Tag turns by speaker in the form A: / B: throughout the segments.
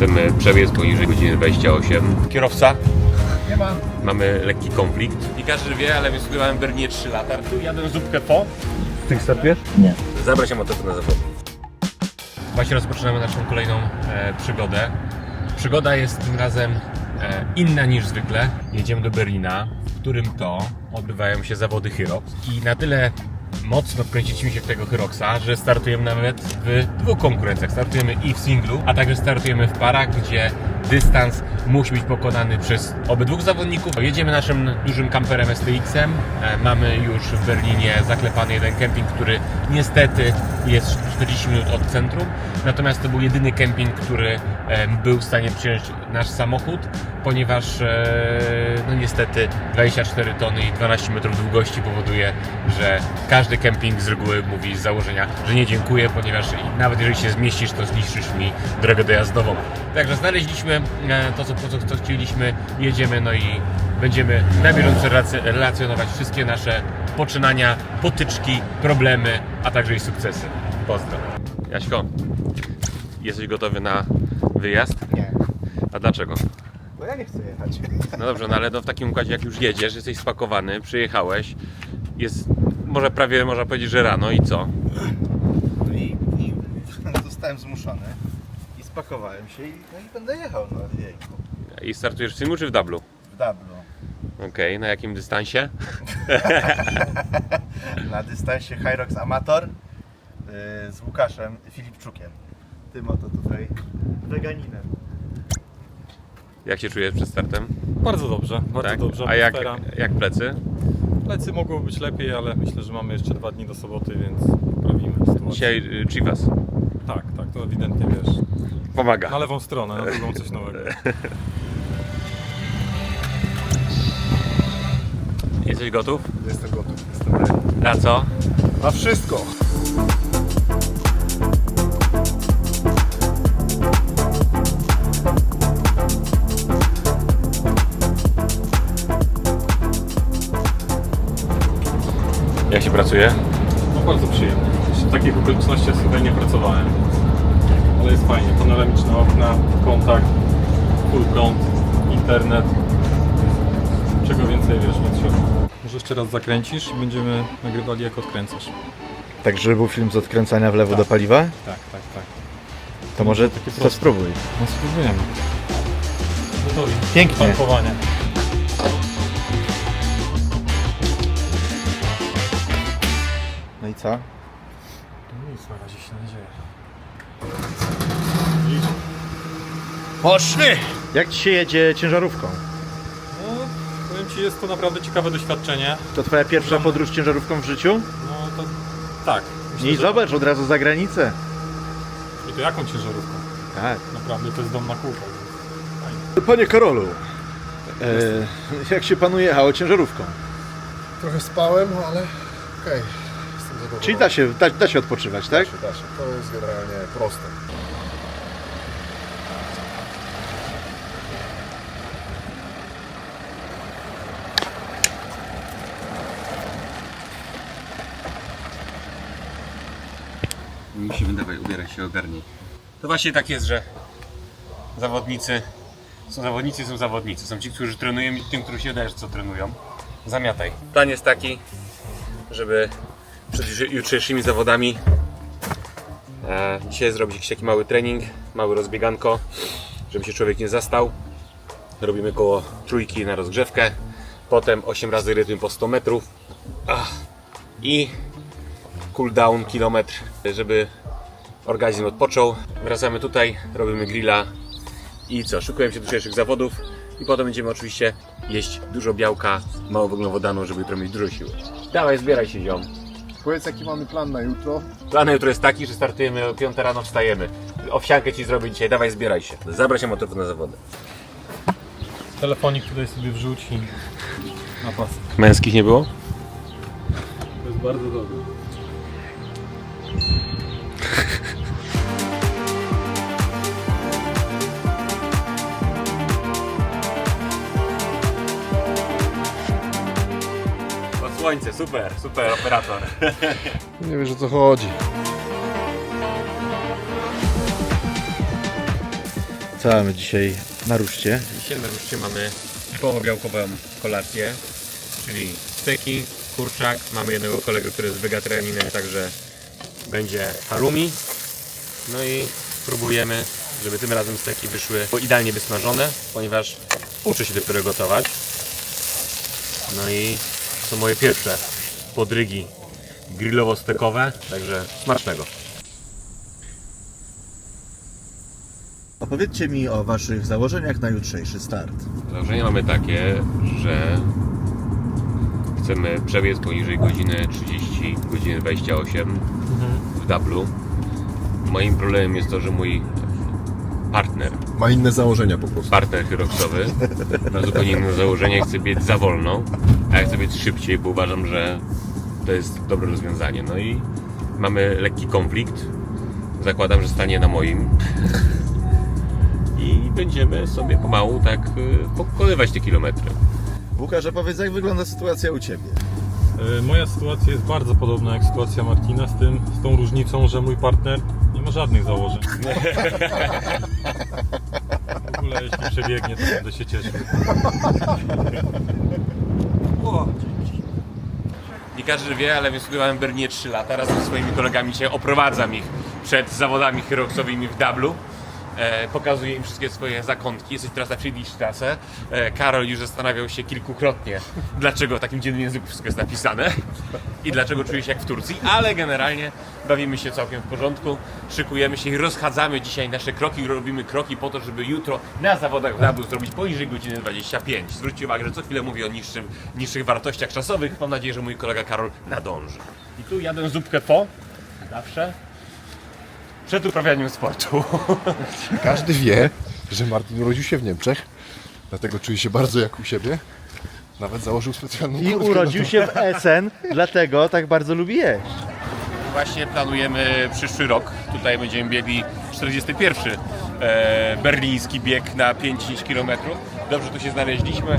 A: chcemy przebiec poniżej godziny 28. Kierowca,
B: Nie ma.
A: mamy lekki konflikt. I każdy wie, ale my studiowałem w Berlinie 3 lata. Tu jadę zupkę po.
B: Ty startujesz?
C: Nie.
A: Zabrać się motor na zawody. Właśnie rozpoczynamy naszą kolejną e, przygodę. Przygoda jest tym razem e, inna niż zwykle. Jedziemy do Berlina, w którym to odbywają się zawody Hyrox. I na tyle mocno wkręciliśmy się w tego Hyroxa, że startujemy nawet w dwóch konkurencjach. Startujemy i w singlu, a także startujemy w parach, gdzie dystans musi być pokonany przez obydwóch zawodników. Jedziemy naszym dużym kamperem STX-em. E, Mamy już w Berlinie zaklepany jeden kemping, który niestety jest 40 minut od centrum. Natomiast to był jedyny kemping, który e, był w stanie przyjąć nasz samochód, ponieważ e, no niestety 24 tony i 12 metrów długości powoduje, że każdy kemping z reguły mówi z założenia, że nie dziękuję, ponieważ nawet jeżeli się zmieścisz, to zniszczysz mi drogę dojazdową. Także znaleźliśmy to, co, to, co, co chcieliśmy, jedziemy, no i będziemy na bieżąco relac- relacjonować wszystkie nasze poczynania, potyczki, problemy, a także i sukcesy. Pozdro. Jaśko, jesteś gotowy na wyjazd?
B: Nie.
A: A dlaczego?
B: Bo ja nie chcę jechać.
A: No dobrze, no ale no w takim układzie jak już jedziesz, jesteś spakowany, przyjechałeś, jest może prawie można powiedzieć, że rano i co?
B: No i, i zostałem zmuszony i spakowałem się i, no i będę jechał no jejku.
A: I startujesz w singlu czy w dublu?
B: W Dublu.
A: Okej, na jakim dystansie?
B: Na dystansie Hyrox Amator yy, z Łukaszem Filipczukiem. Tym oto tutaj weganinem.
A: Jak się czujesz przed startem?
C: Bardzo dobrze, bardzo
A: tak?
C: dobrze.
A: A jak,
C: Atmosfera.
A: jak plecy?
C: Plecy mogło być lepiej, ale myślę, że mamy jeszcze dwa dni do soboty, więc poprawimy sytuację.
A: Dzisiaj y, Chivas.
C: Tak, tak, to ewidentnie wiesz.
A: Pomaga.
C: Na lewą stronę, na drugą coś nowego.
A: Jesteś gotów?
B: Jestem gotów, jestem ready.
A: Na co?
B: Na wszystko!
A: Jak się pracuje?
C: No bardzo przyjemnie. W takich okolicznościach tutaj nie pracowałem. Ale jest fajnie, panoramiczne okna, kontakt, full prąd, internet. Czego więcej wiesz, nie trzeba. Może jeszcze raz zakręcisz i będziemy nagrywali jak odkręcasz.
B: Tak, żeby był film z odkręcania w lewo do paliwa?
C: Tak, tak, tak.
B: To może
C: Takie
B: to
C: proste.
B: spróbuj.
C: No spróbujemy. Gotowi.
B: Pięknie.
C: Tankowanie.
B: No i co?
C: No nic, na razie się nadzieję.
B: Poszły! Jak ci się jedzie ciężarówką?
C: Ci, jest to naprawdę ciekawe doświadczenie.
B: To twoja pierwsza podróż ciężarówką w życiu?
C: No to tak. Myślę,
B: I
C: że-
B: zobacz, od razu za granicę.
C: I to jaką ciężarówką?
B: Tak.
C: Naprawdę to jest dom na kółkach. więc Fajnie.
B: Panie Karolu, e, jak się panu jechało ciężarówką?
D: Trochę spałem, ale okej, jestem zadowolony.
B: Czyli da się, da, da się odpoczywać, tak?
D: Da się, da się. To jest generalnie proste.
A: Musimy ubierać się ogarnij. To właśnie tak jest, że zawodnicy są zawodnicy, są zawodnicy. Są ci, którzy trenują i tym, którzy się dajesz, co trenują. Zamiataj. Plan jest taki, żeby przed jutrze- jutrzejszymi zawodami e, dzisiaj zrobić jakiś taki mały trening, małe rozbieganko, żeby się człowiek nie zastał. Robimy koło trójki na rozgrzewkę, potem 8 razy rytm po 100 metrów Ach. i cooldown kilometr, żeby organizm odpoczął. Wracamy tutaj, robimy grilla i co, szykujemy się do jutrzejszych zawodów i potem będziemy oczywiście jeść dużo białka, mało węglowodanu, żeby jutro mieć dużo siły. Dawaj, zbieraj się ziom.
D: Powiedz jaki mamy plan na jutro?
A: Plan na jutro jest taki, że startujemy o 5 rano, wstajemy. Owsiankę Ci zrobię dzisiaj, dawaj zbieraj się. Zabrać się motorów na zawody.
C: Telefonik tutaj sobie wrzuć i na pas.
A: Męskich nie było?
C: To jest bardzo dobre.
A: Słońce, super, super operator.
D: Nie wiesz o co chodzi.
B: Co mamy dzisiaj na ruszcie?
A: Dzisiaj na ruszcie mamy typowo białkową kolację, czyli steki, kurczak. Mamy jednego kolegę, który jest wegetarianinem, także będzie halloumi. No i spróbujemy, żeby tym razem steki wyszły idealnie wysmażone, ponieważ uczę się dopiero gotować. No i są moje pierwsze podrygi grillowo-stekowe, także smacznego.
B: Opowiedzcie mi o waszych założeniach na jutrzejszy start.
A: Założenia mamy takie, że chcemy przebiec poniżej godziny 30, godziny 28 w dublu. Moim problemem jest to, że mój partner,
D: Ma inne założenia po prostu.
A: partner hyroksowy ma zupełnie inne założenie i chce biec za wolno, a ja chcę biec szybciej, bo uważam, że to jest dobre rozwiązanie. No i mamy lekki konflikt. Zakładam, że stanie na moim. I będziemy sobie pomału tak y, pokonywać te kilometry.
B: Łukasz, opowiedz jak wygląda sytuacja u Ciebie.
C: E, Moja sytuacja jest bardzo podobna jak sytuacja Martina, z, tym, z tą różnicą, że mój partner nie ma żadnych założeń. W ogóle jeśli przebiegnie, to będę się cieszył.
A: Nie każdy wie, ale więc studiowałem w Berlinie 3 lata. Razem ze swoimi kolegami dzisiaj oprowadzam ich przed zawodami hyroksowymi w dublu. E, pokazuję im wszystkie swoje zakątki. Jesteś teraz na Friedrichstrasse. E, Karol już zastanawiał się kilkukrotnie, dlaczego w takim dziwnym języku wszystko jest napisane i dlaczego czuję się jak w Turcji, ale generalnie bawimy się całkiem w porządku. Szykujemy się i rozchadzamy dzisiaj nasze kroki. Robimy kroki po to, żeby jutro na zawodach w dublu zrobić poniżej godziny 25. Zwróćcie uwagę, że co chwilę mówię o niższym, niższych wartościach czasowych. Mam nadzieję, że mój kolega Karol nadąży. I tu jadę zupkę po, zawsze, przed uprawianiem sportu.
D: Każdy wie, że Martin urodził się w Niemczech, dlatego czuje się bardzo jak u siebie. Nawet założył specjalną
B: I
D: kurtkę
B: urodził
D: to.
B: się w Essen, dlatego tak bardzo lubi jeść.
A: Właśnie planujemy przyszły rok. Tutaj będziemy biegli 41. E, berliński bieg na 5-10 km. Dobrze tu się znaleźliśmy.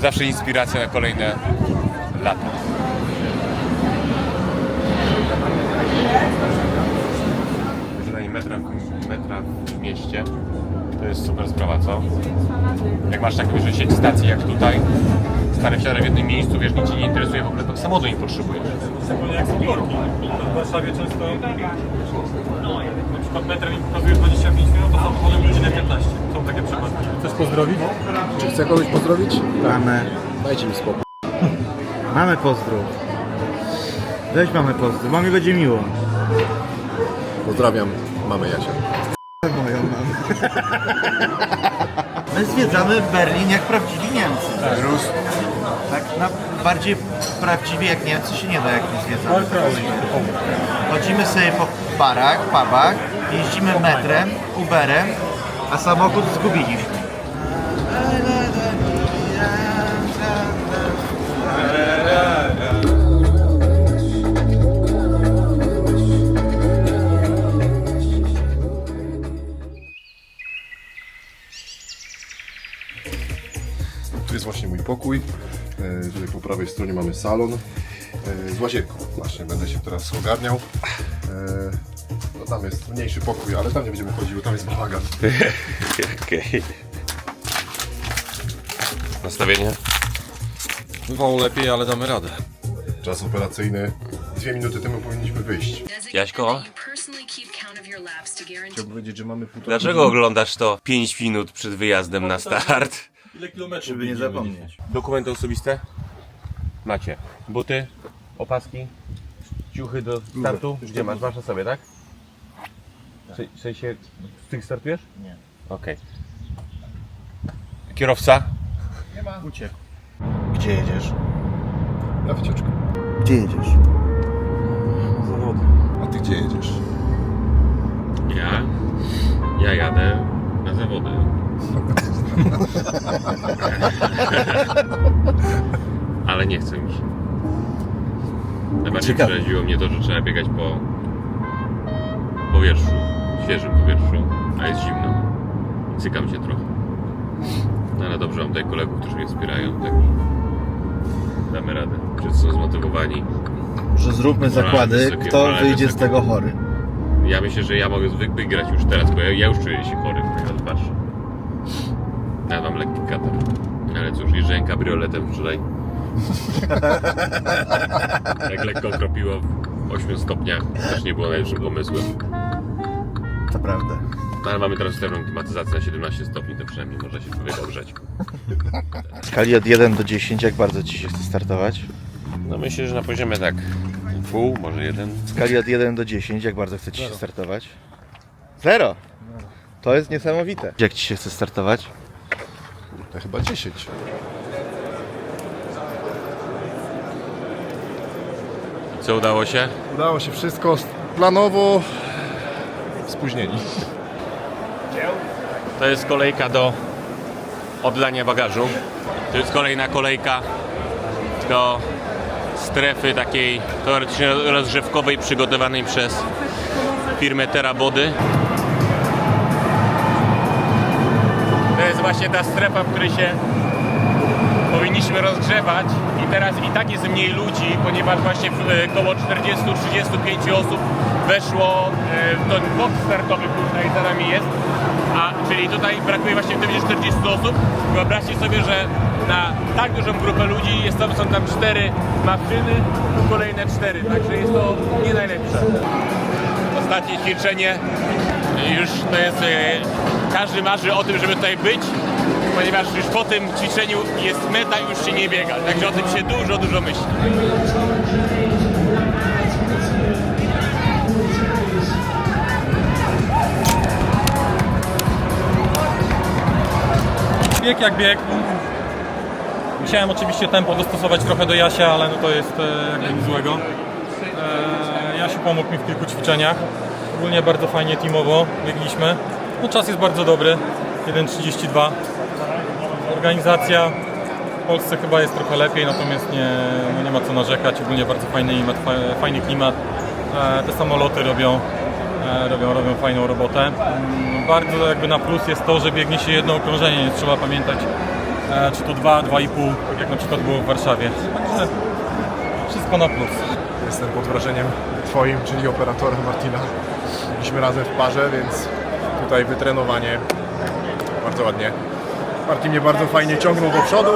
A: Zawsze inspiracja na kolejne lata. Mieście. To jest super sprawa, co? Jak masz taką że sieć stacji jak tutaj, stary wsiadaj w jednym miejscu, wiesz, nic Cię nie interesuje, w ogóle samochodu nie potrzebujesz.
C: Szczególnie jak są korki. W Warszawie często na przykład metrem mi pokazuje 25 minut, to samochodem godzinę 15. Są takie przypadki. Chcesz pozdrowić?
D: Czy chce kogoś pozdrowić?
B: Mamy,
D: Dajcie mi spokój.
B: mamy pozdrów. Weź mamy pozdrów, mamie będzie miło.
D: Pozdrawiam mamę Jasia.
B: My zwiedzamy Berlin jak prawdziwi Niemcy.
A: Rus.
B: Tak na, bardziej prawdziwie jak Niemcy się nie da jak nie zwiedzamy. Chodzimy sobie po barach, pubach, jeździmy metrem, Uberem, a samochód zgubiliśmy.
D: Pokój. E, Tutaj po prawej stronie mamy salon e, z łazienką. Właśnie będę się teraz ogarniał. E, No tam jest mniejszy pokój, ale tam nie będziemy chodziły, tam jest bałagan.
A: Okej. Nastawienie?
C: Bywało lepiej, ale damy radę.
D: Czas operacyjny. Dwie minuty temu powinniśmy wyjść.
A: Jaśko?
D: Chciałbym powiedzieć, że mamy półtora
A: Dlaczego oglądasz to 5 minut przed wyjazdem na start?
C: Ile kilometrów?
B: Żeby nie zapomnieć.
A: Dokumenty osobiste? Macie. Buty, opaski, ciuchy do startu? Gdzie masz? Masz na sobie, tak? W sensie, z tych startujesz?
B: Nie.
A: Okej. Kierowca?
B: Uciekł. Gdzie jedziesz?
D: na wycieczkę.
B: Gdzie jedziesz?
C: Zawody.
D: A ty gdzie jedziesz?
A: Ja? Ja jadę na zawody. Ale nie mi się. Najbardziej
B: Ciekawe.
A: przeraziło mnie to, że trzeba biegać po powietrzu, świeżym powietrzu, a jest zimno. Cykam się trochę. No ale dobrze, mam tutaj kolegów, którzy mnie wspierają, tak damy radę. Wszyscy są zmotywowani.
B: Że zróbmy zakłady,
A: wysokie,
B: kto
A: morale
B: wyjdzie z
A: wysokie.
B: tego chory.
A: Ja myślę, że ja mogę wy- wygrać już teraz, bo ja, ja już czuję się chory, jak patrzę. Kabrioletem wczoraj. Jak lekko kropiło w 8 stopniach, też nie było najlepszym pomysłem.
B: To prawda.
A: No, ale mamy teraz pewną klimatyzację na 17 stopni, to przynajmniej może się człowiek ogrzeć.
B: W skali od 1 do 10, jak bardzo Ci się chce startować?
A: No myślę, że na poziomie tak pół, może jeden.
B: W skali od 1 do 10, jak bardzo chce Ci się startować? Zero. To jest niesamowite. Jak Ci się chce startować?
D: Chyba 10.
A: Co udało się?
D: Udało się wszystko planowo spóźnieni.
A: To jest kolejka do oddania bagażu. To jest kolejna kolejka do strefy takiej teoretycznie rozgrzewkowej przygotowanej przez firmę Terabody. Właśnie ta strefa, w której się powinniśmy rozgrzewać i teraz i tak jest mniej ludzi, ponieważ właśnie e, około 40-35 osób weszło e, w ten box startowy, który za nami jest, a czyli tutaj brakuje właśnie w tym 40 osób. Wyobraźcie sobie, że na tak dużą grupę ludzi jest tam, są tam cztery maszyny, kolejne cztery, także jest to nie najlepsze. Ostatnie ćwiczenie już to jest, e, każdy marzy o tym, żeby tutaj być, ponieważ już po tym ćwiczeniu jest meta i już się nie biega, także o tym się dużo, dużo myśli.
C: Bieg jak bieg. Musiałem oczywiście tempo dostosować trochę do Jasia, ale no to jest e, nic złego. E, Jasiu pomógł mi w kilku ćwiczeniach. Ogólnie bardzo fajnie teamowo biegliśmy. No czas jest bardzo dobry. 1.32. Organizacja w Polsce chyba jest trochę lepiej, natomiast nie, no nie ma co narzekać. Ogólnie bardzo fajny klimat. fa- Fajny klimat. E, Te samoloty robią, e, robią, robią fajną robotę. Mm, Bardzo jakby na plus jest to, że biegnie się jedno okrążenie, nie trzeba pamiętać e, czy to dwa, dwa i pół, tak jak na przykład było w Warszawie. Także wszystko na plus.
D: Jestem pod wrażeniem Twoim, czyli operatora Martina. Byliśmy razem w parze, więc tutaj wytrenowanie bardzo ładnie. Martin mnie bardzo fajnie ciągnął do przodu.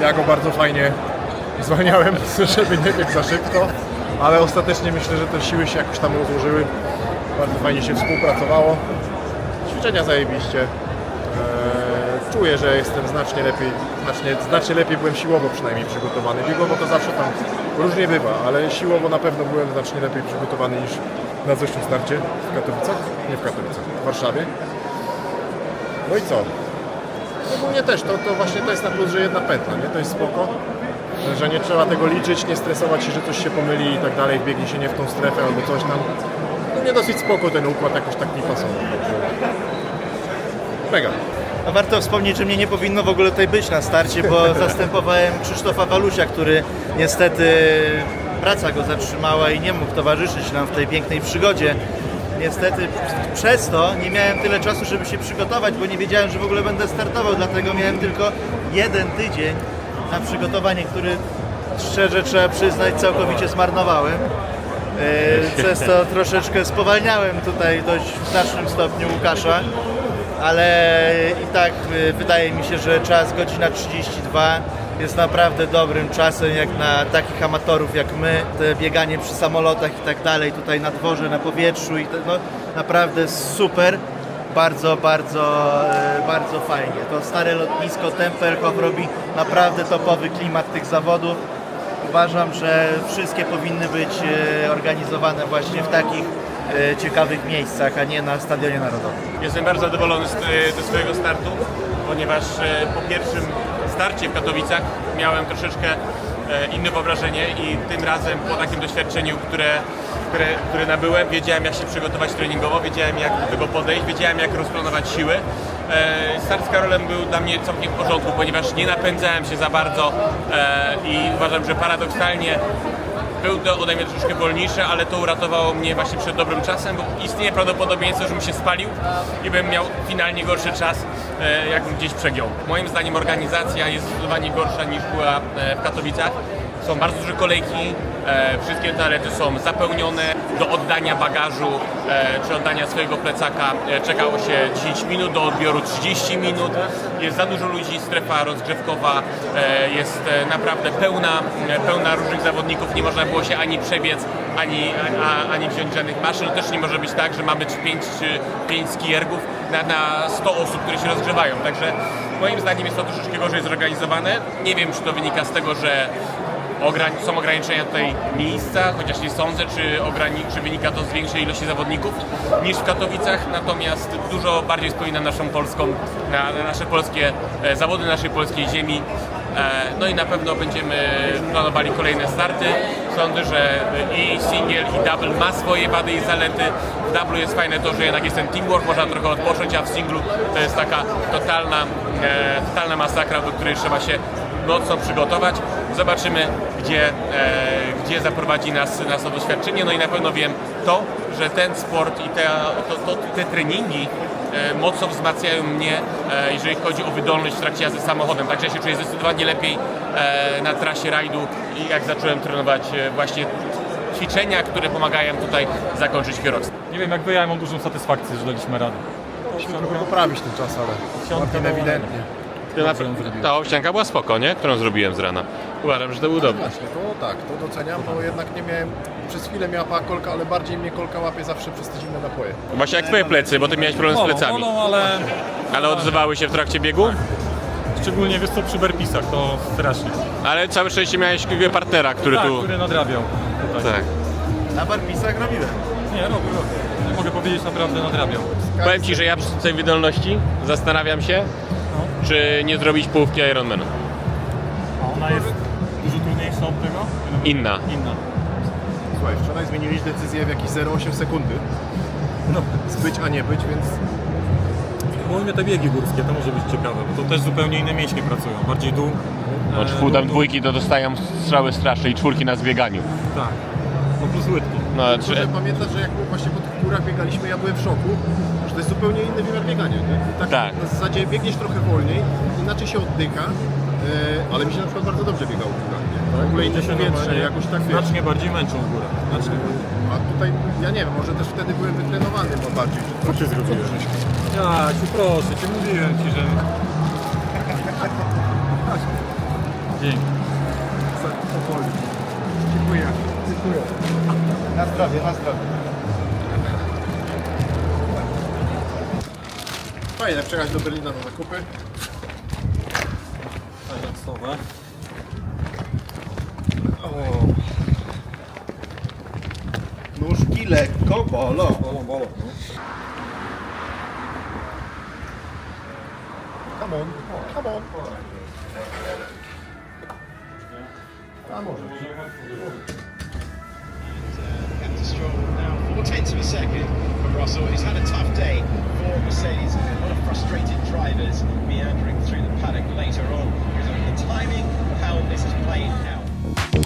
D: Ja go bardzo fajnie zwalniałem, żeby nie biegł za szybko. Ale ostatecznie myślę, że te siły się jakoś tam rozłożyły. Bardzo fajnie się współpracowało. Ćwiczenia zajebiście. Eee, czuję, że jestem znacznie lepiej, znacznie, znacznie lepiej byłem siłowo przynajmniej przygotowany. Biegowo to zawsze tam różnie bywa, ale siłowo na pewno byłem znacznie lepiej przygotowany niż na zeszłym starcie w Katowicach. Nie w Katowicach, w Warszawie. No i co? Ogólnie też, to, to właśnie to jest na plus, że jedna pętla, nie? To jest spoko. Że nie trzeba tego liczyć, nie stresować się, że coś się pomyli i tak dalej, biegnie się nie w tą strefę albo coś tam. No mnie dosyć spoko ten układ jakoś tak mi pasował. Mega.
B: A warto wspomnieć, że mnie nie powinno w ogóle tutaj być na starcie, bo zastępowałem Krzysztofa Walusia, który niestety praca go zatrzymała i nie mógł towarzyszyć nam w tej pięknej przygodzie. Niestety przez to nie miałem tyle czasu, żeby się przygotować, bo nie wiedziałem, że w ogóle będę startował, dlatego miałem tylko jeden tydzień na przygotowanie, który szczerze trzeba przyznać całkowicie zmarnowałem. Yy, Przez to troszeczkę spowalniałem tutaj dość w znacznym stopniu Łukasza ale i tak y, wydaje mi się, że czas godzina 32 jest naprawdę dobrym czasem jak na takich amatorów jak my, te bieganie przy samolotach i tak dalej, tutaj na dworze, na powietrzu i to, no, naprawdę super. Bardzo, bardzo, e, bardzo fajnie. To stare lotnisko Tempelhof robi naprawdę topowy klimat tych zawodów. Uważam, że wszystkie powinny być e, organizowane właśnie w takich e, ciekawych miejscach, a nie na Stadionie Narodowym.
A: Jestem bardzo zadowolony z, ze swojego startu, ponieważ po pierwszym starcie w Katowicach miałem troszeczkę e, inne wyobrażenie i tym razem po takim doświadczeniu, które, które, które nabyłem, wiedziałem jak się przygotować treningowo, wiedziałem jak do tego podejść, wiedziałem jak rozplanować siły. E, Start z Karolem był dla mnie całkiem w porządku, ponieważ nie napędzałem się za bardzo e, i uważam, że paradoksalnie był to ode mnie troszkę wolniejszy, ale to uratowało mnie właśnie przed dobrym czasem, bo istnieje prawdopodobieństwo, żebym się spalił i bym miał finalnie gorszy czas, e, jakbym gdzieś przegiął. Moim zdaniem organizacja jest zdecydowanie gorsza niż była e, w Katowicach. Są bardzo duże kolejki, wszystkie toalety są zapełnione. Do oddania bagażu e, czy oddania swojego plecaka e, czekało się 10 minut, do odbioru 30 minut. Jest za dużo ludzi, strefa rozgrzewkowa e, jest e, naprawdę pełna, e, pełna różnych zawodników. Nie można było się ani przebiec, ani, a, ani wziąć żadnych maszyn. Też nie może być tak, że mamy 5 czy 5 skiergów na, na 100 osób, które się rozgrzewają. Także moim zdaniem jest to troszeczkę gorzej zorganizowane. Nie wiem, czy to wynika z tego, że ograń- są ograniczenia tutaj miejsca, chociaż nie sądzę, czy, ograni- czy wynika to z większej ilości zawodników niż w Katowicach, natomiast dużo bardziej wspomina naszą polską, na, na nasze polskie e, zawody naszej polskiej ziemi. E, no i na pewno będziemy planowali kolejne starty. Sądzę, że i single i double ma swoje wady i zalety. W double jest fajne to, że jednak jest ten teamwork, można trochę odpocząć, a w singlu to jest taka totalna, e, totalna masakra, do której trzeba się mocno przygotować. Zobaczymy, gdzie, e, gdzie zaprowadzi nas, nas to doświadczenie. No i na pewno wiem to, że ten sport i te, to, to, te treningi e, mocno wzmacniają mnie, e, jeżeli chodzi o wydolność w trakcie jazdy samochodem. Także ja się czuję zdecydowanie lepiej e, na trasie rajdu i jak zacząłem trenować e, właśnie ćwiczenia, które pomagają tutaj zakończyć kierowcę.
C: Nie wiem jak wy, ja mam dużą satysfakcję, że daliśmy radę.
D: Musimy trochę poprawić ten czas, ale Martin ewidentnie.
A: Ta owsianka była spoko, nie? Którą zrobiłem z rana. Uważam, że to był dobry.
D: Właśnie, to tak, to doceniam, bo jednak nie miałem, przez chwilę miała kolka, ale bardziej mnie kolka łapie zawsze przez te zimne napoje.
A: Właśnie jak twoje plecy, bo ty miałeś problem z
C: Bolą,
A: plecami.
C: bolą, ale
A: Ale odzywały się w trakcie biegu?
C: szczególnie wiesz co przy berpisach, to strasznie.
A: Ale całe szczęście miałeś partnera, który
C: Tak,
A: tu...
C: który nadrabiał. Tutaj.
A: Tak.
B: Na barpisach robiłem.
C: Nie, robię, robię. Nie mogę powiedzieć naprawdę nadrabiał.
A: Powiem Ci, że ja przy tej wydolności zastanawiam się, czy nie zrobić połówki Ironmana.
C: A ona jest dużo trudniejsza od tego?
A: Inna.
C: Inna.
D: Słuchaj, wczoraj zmieniliśmy decyzję w jakieś 0,8 sekundy.
C: No.
D: Zbyć, a nie być, więc
C: Mówimy te biegi górskie, to może być ciekawe, bo to też zupełnie inne mięśnie pracują. Bardziej dół.
A: Bo
C: e,
A: czwór, dwójki to dostają strzały straszne i czwórki na zbieganiu.
C: Tak. No plus łydki.
A: No,
D: Muszę
A: czy...
D: pamiętać, że jak właśnie po tych górach biegaliśmy, ja byłem w szoku, że to jest zupełnie inny wymiar biegania. Nie? Tak,
A: Tak.
D: Na zasadzie biegniesz trochę wolniej, inaczej się oddycha, e, ale mi się na przykład bardzo dobrze biegało w górach. Nie? W ogóle inne
C: się
D: powietrze, jakoś tak wiesz.
C: Znacznie bardziej męczą w górę. Znacznie bardziej.
D: A tutaj, ja nie wiem, może też wtedy byłem wytrenowany bo bardziej.
C: Co ty zrobiłeś? Ja ci proszę, cię mówiłem ci, że... Dzięki.
B: Dziękuję. Dziękuję. Na zdrowie, na zdrowie.
D: Fajnie, przejechać do Berlina na zakupy.
C: Tajemnicowe.
B: Nóżki lekko bolą.
C: Bolą, bolą. No.
D: Come on, come on. A może.
E: Captain Stroll now four tenths of a second from Russell. He's had a tough day for Mercedes. A lot of frustrated drivers meandering through the paddock later on because of the timing of how this is playing out.